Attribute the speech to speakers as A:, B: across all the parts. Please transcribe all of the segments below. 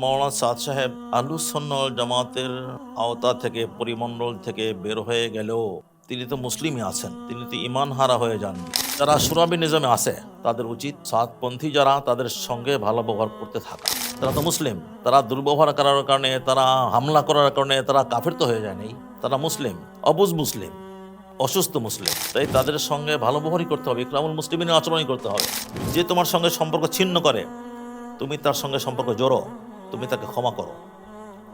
A: মৌলানা সাদ সাহেব আলুসন্নল জামাতের আওতা থেকে, পরিমণ্ডল থেকে বের হয়ে গেলেও তিনি তো মুসলিমই আছেন, তিনি তো ইমান হারা হয়ে যাননি যারা সুরাবি নিজামে আছে, তাদের উচিত সাতপন্থী যারা, তাদের সঙ্গে ভালো ব্যবহার করতে থাকা। তারা তো মুসলিম, তারা দুর্ব্যবহার করার কারণে, তারা হামলা করার কারণে, তারা কাফির তো হয়ে যায়নি। তারা মুসলিম, অবুজ মুসলিম, অসুস্থ মুসলিম। তাই তাদের সঙ্গে ভালো ব্যবহারই করতে হবে, ইকরামুল মুসলিমিনের আচরণই করতে হবে। যে তোমার সঙ্গে সম্পর্ক ছিন্ন করে, তুমি তার সঙ্গে সম্পর্ক জোড়ো। তুমি তাকে ক্ষমা করো।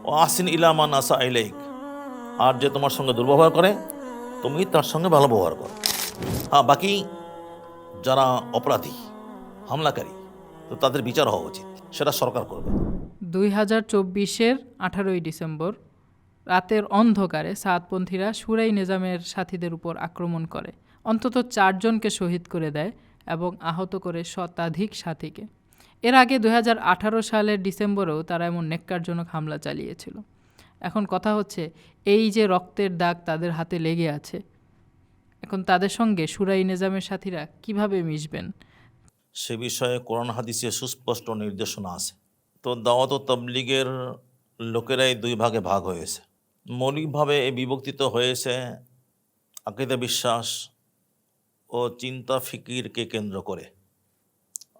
A: ও আসিন ইলামান আসা আইলেক আর যে তোমার সঙ্গে দুর্ব্যবহার করে, তুমি তার সঙ্গে ভালো ব্যবহার করো। হ্যাঁ বাকি যারা অপরাধী, হামলাকারী, তো তাদের বিচার হওয়া উচিত। সেটা সরকার করবে।
B: দুই হাজার চব্বিশের আঠারোই ডিসেম্বর, রাতের অন্ধকারে সাতপন্থীরা সুরাই নিজামের সাথীদের উপর আক্রমণ করে। অন্তত চারজনকে শহীদ করে দেয় এবং আহত করে শতাধিক সাথীকে। এর আগে দুই হাজার আঠারো সালের ডিসেম্বরেও তারা এমন নেককারজনক হামলা চালিয়েছিল। এখন কথা হচ্ছে, এই যে রক্তের দাগ তাদের হাতে লেগে আছে, এখন তাদের সঙ্গে সুরাই নিজামের সাথীরা কীভাবে মিশবেন?
A: সে বিষয়ে কোরআন হাদিসে সুস্পষ্ট নির্দেশনা আছে। তো দাওয়াত তবলিগের লোকেরাই দুই ভাগে ভাগ হয়েছে। মৌলিকভাবে এ বিভক্তিত হয়েছে আকিদা বিশ্বাস ও চিন্তা ফিকিরকে কেন্দ্র করে।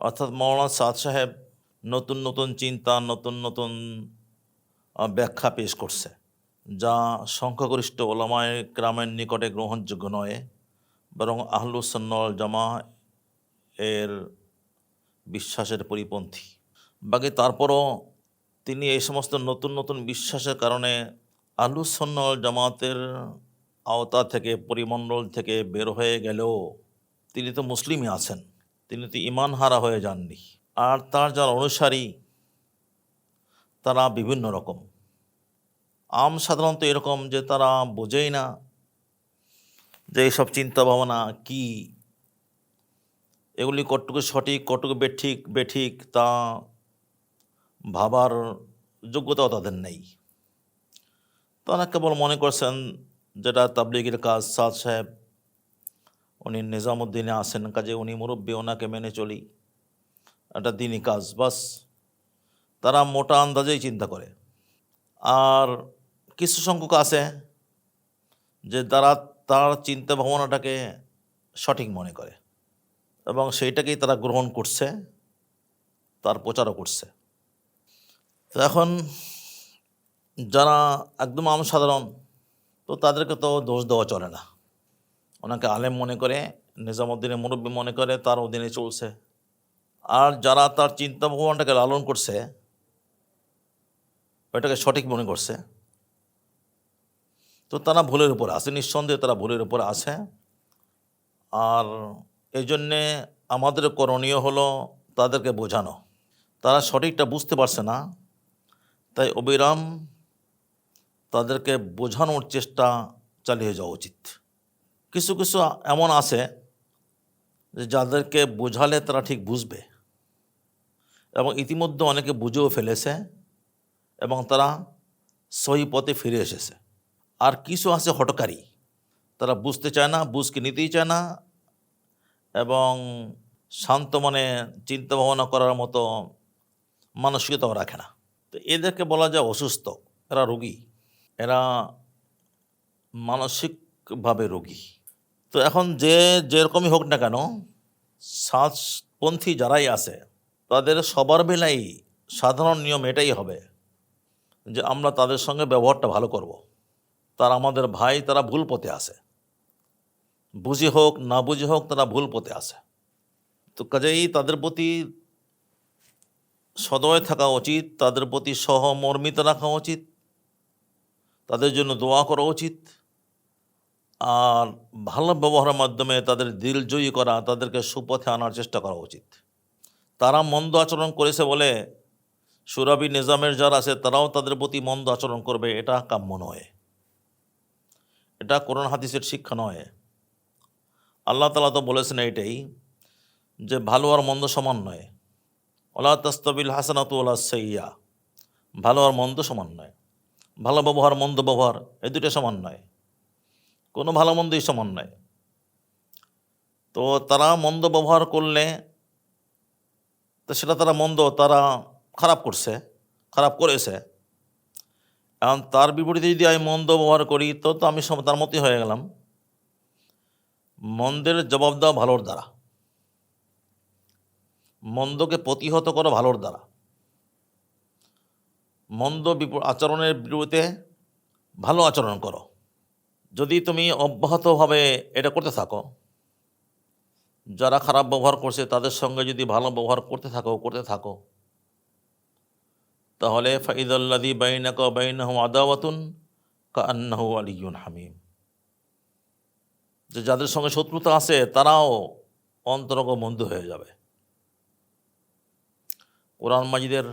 A: অর্থাৎ মৌলানা সাদ সাহেব নতুন নতুন চিন্তা, নতুন নতুন ব্যাখ্যা পেশ করছে, যা সংখ্যাগরিষ্ঠ ওলামায় গ্রামের নিকটে গ্রহণযোগ্য নয়, বরং আহলুসন্নল জামা এর বিশ্বাসের পরিপন্থী। বাকি তারপরও তিনি এই সমস্ত নতুন নতুন বিশ্বাসের কারণে আলুসন্নল জামাতের আওতা থেকে, পরিমণ্ডল থেকে বের হয়ে গেলেও তিনি তো মুসলিমই আছেন। তিনি তো ইমান হারা হয়ে যাননি। আর তার যারা অনুসারী, তারা বিভিন্ন রকম। আম সাধারণত এরকম যে তারা বোঝেই না যে এইসব চিন্তা ভাবনা কী। এগুলি কটুকু সঠিক কটুকু বেঠিক বেঠিক তা ভাবার যোগ্যতাও তাদের নেই। তারা কেবল মনে করছেন, যেটা তাবলিগের কাজ সাদ সাহেব উনি নিজামুদ্দিনে আসেন, কাজে উনি মুরব্বী, ওনাকে মেনে চলি। একটা দিনই কাজ, বাস। তারা মোটা আন্দাজেই চিন্তা করে। আর কিছু সংখ্যক আছে যে তারা তার চিন্তা ভাবনাটাকে সঠিক মনে করে এবং সেইটাকেই তারা গ্রহণ করছে, তার প্রচারও করছে। তো এখন যারা একদম আম সাধারণ, তো তাদেরকে তো দোষ দেওয়া চলে না। ওনাকে আলেম মনে করে, নিজামুদ্দিনের মুরব্বী মনে করে, তার অধীনে চলছে। আর যারা তার চিন্তা ভাবনাটাকে লালন করছে, ওটাকে সঠিক মনে করছে। তো তারা ভুলের উপর আছে, নিঃসন্দেহে তারা ভুলের উপর আছে। আর এই জন্যে আমাদের করণীয় হলো তাদেরকে বোঝানো। তারা সঠিকটা বুঝতে পারছে না, তাই অবিরাম তাদেরকে বোঝানোর চেষ্টা চালিয়ে যাওয়া উচিত। কিছু কিছু এমন আছে যে যাদেরকে বোঝালে তারা ঠিক বুঝবে। এবং ইতিমধ্যে অনেকে বুঝেও ফেলেছে এবং তারা সহি পথে ফিরে এসেছে। আর কিছু আছে হটকারী তারা বুঝতে চায় না, বুঝকে নিতেই চায় না এবং শান্ত মনে চিন্তা ভাবনা করার মতো মানসিকতাও রাখে না। তো এদেরকে বলা যায় অসুস্থ। এরা রোগী। এরা মানসিকভাবে রোগী। তো এখন যে যেরকমই হোক না কেন শ্বাসপন্থী যারাই আছে, তাদের সবার বেলাই সাধারণ নিয়ম এটাই হবে যে আমরা তাদের সঙ্গে ব্যবহারটা ভালো করব। তারা আমাদের ভাই, তারা ভুল পথে আসে বুঝে হোক, না বুঝে হোক, তারা ভুল পথে আসে তো কাজেই তাদের প্রতি সদয় থাকা উচিত, তাদের প্রতি সহমর্মিত রাখা উচিত, তাদের জন্য দোয়া করা উচিত। আর ভালো ব্যবহারের মাধ্যমে তাদের দিল জয়ী করা, তাদেরকে সুপথে আনার চেষ্টা করা উচিত। তারা মন্দ আচরণ করেছে বলে সুরাবি নিজামের যারা আছে, তারাও তাদের প্রতি মন্দ আচরণ করবে, এটা কাম্য নয়। এটা কোরআন হাদিসের শিক্ষা নয়। আল্লাহ তালা তো বলেছেন এইটাই, যে ভালো আর মন্দ সমান নয়। ওলা তাস্তবিল হাসানাত ওলা সৈয়া ভালো আর মন্দ সমান নয়। ভালো ব্যবহার, মন্দ ব্যবহার, এই দুটো সমান নয়। কোনো ভালো মন্দই সমান নয়। তো তারা মন্দ ব্যবহার করলে, তো সেটা তারা মন্দ, তারা খারাপ করছে, খারাপ করেছে। এখন তার বিপরীতে যদি আমি মন্দ ব্যবহার করি, তো তো আমি তার মতোই হয়ে গেলাম। মন্দের জবাব দেওয়া ভালোর দ্বারা। মন্দকে প্রতিহত করো ভালোর দ্বারা। মন্দ বিপ- আচরণের বিরুদ্ধে ভালো আচরণ করো। যদি তুমি অব্যাহতভাবে এটা করতে থাকো, যারা খারাপ ব্যবহার করছে, তাদের সঙ্গে যদি ভালো ব্যবহার করতে থাকো করতে থাকো, তাহলে ফাইদাল্লাদি বাইনাক বাইনাহু আদাওয়াতুন কান্নাহু আলিউন হামিম। যে যাদের সঙ্গে শত্রুতা আছে, তারাও অন্তরঙ্গ বন্ধু হয়ে যাবে। কোরআন মাজিদের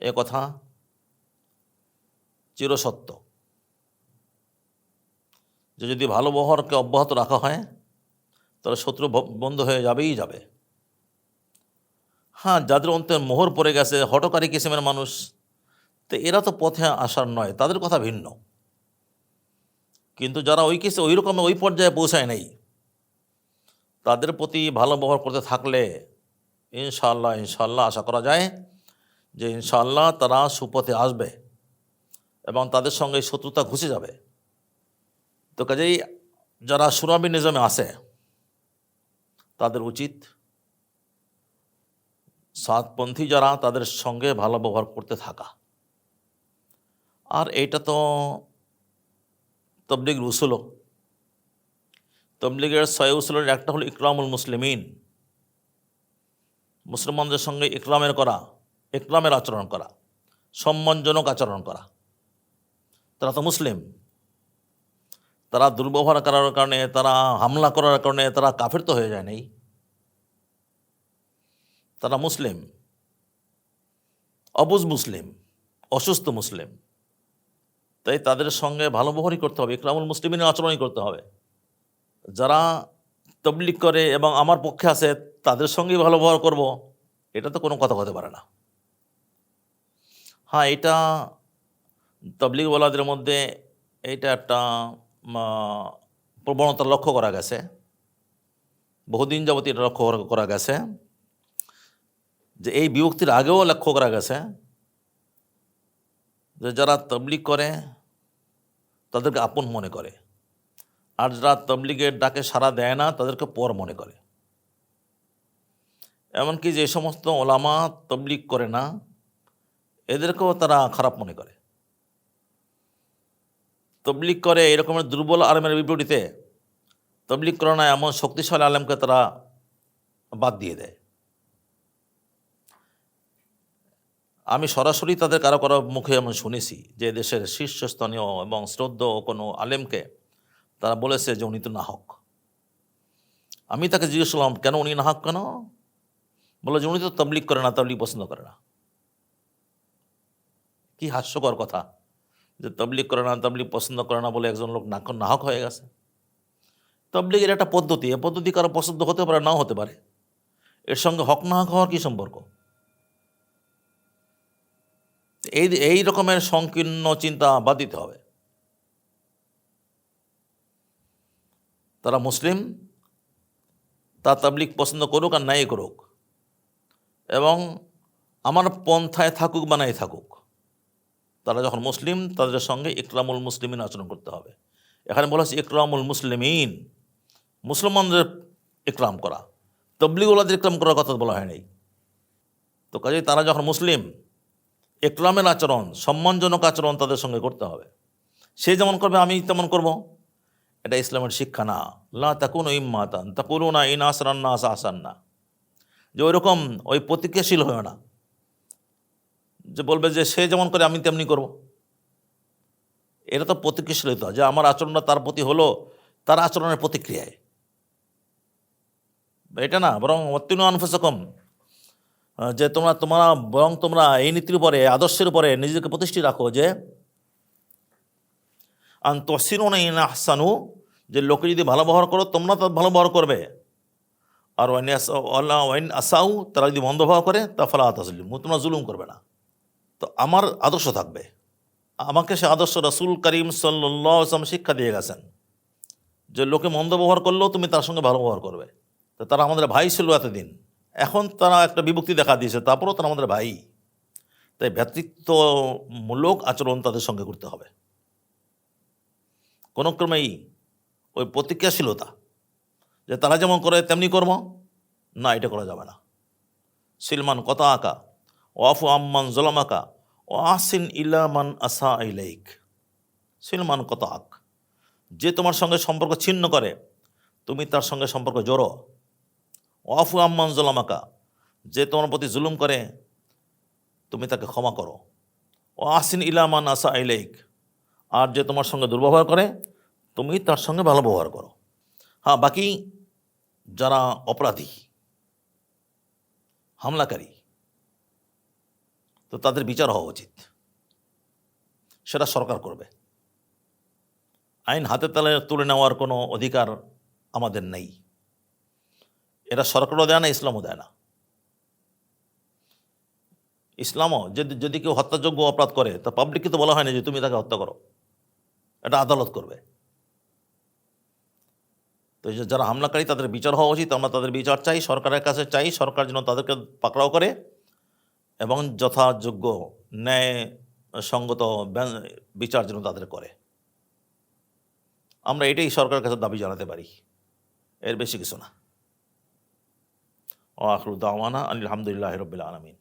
A: এ কথা চিরসত্য। যে যদি ভালো ব্যবহারকে অব্যাহত রাখা হয়, তাহলে শত্রু বন্ধ হয়ে যাবেই যাবে। হ্যাঁ যাদের অন্তে মোহর পড়ে গেছে হটকারী কিসিমের মানুষ, তো এরা তো পথে আসার নয়, তাদের কথা ভিন্ন। কিন্তু যারা ওই কিসে, ওই রকম ওই পর্যায়ে পৌঁছায় নেই, তাদের প্রতি ভালো ব্যবহার করতে থাকলে ইনশাল্লাহ ইনশাল্লাহ আশা করা যায় যে ইনশাল্লাহ তারা সুপথে আসবে এবং তাদের সঙ্গে শত্রুতা ঘুষে যাবে। তো কাজেই যারা সুরাবি নিজামে আসে তাদের উচিত সাতপন্থী যারা, তাদের সঙ্গে ভালো ব্যবহার করতে থাকা। আর এইটা তো তবলিগ উসুলও তবলিগের ছয় উসুলের একটা হলো ইকরামুল মুসলিমিন। মুসলমানদের সঙ্গে ইকরামের করা, ইকরামের আচরণ করা, সম্মানজনক আচরণ করা। তারা তো মুসলিম। তারা দুর্ব্যবহার করার কারণে তারা হামলা করার কারণে তারা কাফের তো হয়ে যায় নাই। তারা মুসলিম, অবুজ মুসলিম, অসুস্থ মুসলিম। তাই তাদের সঙ্গে ভালো ব্যবহারই করতে হবে, ইকরামুল মুসলিমের আচরণই করতে হবে। যারা তবলিক করে এবং আমার পক্ষে আছে, তাদের সঙ্গেই ভালো ব্যবহার করব, এটা তো কোনো কথা হতে পারে না। হ্যাঁ এটা তবলিগওয়ালাদের মধ্যে এইটা একটা প্রবণতা লক্ষ্য করা গেছে। বহুদিন যাবত এটা লক্ষ্য করা- করা গেছে যে এই বিভক্তির আগেও লক্ষ্য করা গেছে যে যারা তবলিগ করে, তাদেরকে আপন মনে করে। আর যারা তবলিগের ডাকে সাড়া দেয় না, তাদেরকে পর মনে করে। এমনকি যে সমস্ত ওলামা তবলিগ করে না, এদেরকেও তারা খারাপ মনে করে। তবলিগ করে এরকমের দুর্বল আলমের বিপরীতে তবলিক করে না, এমন শক্তিশালী আলেমকে তারা বাদ দিয়ে দেয়। আমি সরাসরি তাদের কারও কারও মুখে এমন শুনেছি যে দেশের শীর্ষস্থানীয় এবং শ্রদ্ধ কোনো আলেমকে তারা বলেছে যে উনি তো নাহক। আমি তাকে জিজ্ঞেস করলাম, কেন উনি না নাহক কেন? বলে যে উনি তো তবলিগ করে না, তবলিগ পছন্দ করে না। কি হাস্যকর কথা। যে তবলিগ করে না, তবলিগ পছন্দ করে না বলে একজন লোক নাক নাহক হয়ে গেছে। তবলিগের একটা পদ্ধতি, এ পদ্ধতি কারও পছন্দ হতে পারে, নাও হতে পারে। এর সঙ্গে হক নাহক হওয়ার কী সম্পর্ক? এই এই রকমের সংকীর্ণ চিন্তা বাদ দিতে হবে। তারা মুসলিম, তা তাবলিক পছন্দ করুক আর নাই করুক। এবং আমার পন্থায় থাকুক বা নাই থাকুক। তারা যখন মুসলিম, তাদের সঙ্গে ইকরামুল মুসলিমিন আচরণ করতে হবে। এখানে বলা হচ্ছে ইকরামুল মুসলিমিন। মুসলমানদের ইকরাম করা। তবলিগুলাদের ইকরাম করার কথা বলা হয় নাই। তো কাজেই তারা যখন মুসলিম একরামের আচরণ, সম্মানজনক আচরণ তাদের সঙ্গে করতে হবে। সে যেমন করবে, আমি তেমন করব। এটা ইসলামের শিক্ষা না। লা তাকুন ইম্মাতান তাকুন না ইন আসরান না আসান না যে ওই রকম ওই প্রতিক্রিয়াশীল হয় না। যে বলবে যে সে যেমন করে আমি তেমনি করব। এটা তো প্রতিক্রিয়াশীলতা, যে আমার আচরণটা তার প্রতি হলো, তার আচরণের প্রতিক্রিয়ায়। এটা না, বরং অত্যন্ত আনফুসকম, যে তোমরা তোমরা, বরং তোমরা এই নীতির উপরে আদর্শের উপরে নিজেকে প্রতিষ্ঠিত রাখো যে, আন তসিরুন ইন আহসানু, যে লোকে যদি ভালো ব্যবহার করো, তোমরা তার ভালো ব্যবহার করবে। আর ওয়াইন আসাউ, তারা যদি মন্দ ব্যবহার করে, তা ফলা তসলিম, তোমরা জুলুম করবে না। তো আমার আদর্শ থাকবে। আমাকে সে আদর্শ রসুল করিম সাল্লাম শিক্ষা দিয়ে গেছেন যে লোকে মন্দ ব্যবহার করলেও তুমি তার সঙ্গে ভালো ব্যবহার করবে। তো তারা আমাদের ভাই ছিল এতদিন। এখন তারা একটা বিভক্তি দেখা দিয়েছে, তারপরেও তারা আমাদের ভাই। তাই ভ্রাতৃত্বমূলক আচরণ তাদের সঙ্গে করতে হবে। কোনো ক্রমেই ওই প্রতিক্রিয়াশীলতা, যে তারা যেমন করে তেমনি কর্ম না, এটা করা যাবে না। সিলমান কথা আঁকা ওয়াফু আম্মান জলামাকা ও আসিন ইলামান আসা ইলাইক। সিলমান কত আক যে তোমার সঙ্গে সম্পর্ক ছিন্ন করে, তুমি তার সঙ্গে সম্পর্ক জোড়ো। ওয়াফু আম্মান জলামাকা, যে তোমার প্রতি জুলুম করে, তুমি তাকে ক্ষমা করো। ও আসিন ইলামান আসা আইলাইক আর যে তোমার সঙ্গে দুর্ব্যবহার করে, তুমি তার সঙ্গে ভালো ব্যবহার করো। হ্যাঁ বাকি যারা অপরাধী, হামলাকারী তো তাদের বিচার হওয়া উচিত। সেটা সরকার করবে। আইন হাতে তালে তুলে নেওয়ার কোনো অধিকার আমাদের নেই। এটা সরকারও দেয় না, ইসলামও দেয় না। ইসলামও যদি যদি কেউ হত্যাযোগ্য অপরাধ করে, তা পাবলিককে তো বলা হয় না যে তুমি তাকে হত্যা করো। এটা আদালত করবে। তো যারা হামলাকারী, তাদের বিচার হওয়া উচিত। আমরা তাদের বিচার চাই, সরকারের কাছে চাই, সরকার যেন তাদেরকে পাকড়াও করে। এবং যথাযোগ্য ন্যায় সঙ্গত বিচার যেন তাদের করে। আমরা এটাই সরকারের কাছে দাবি জানাতে পারি। এর বেশি কিছু না। ও আখরুদ্দাওয়ানা আলহামদুলিল্লাহ রবিল আলমিন।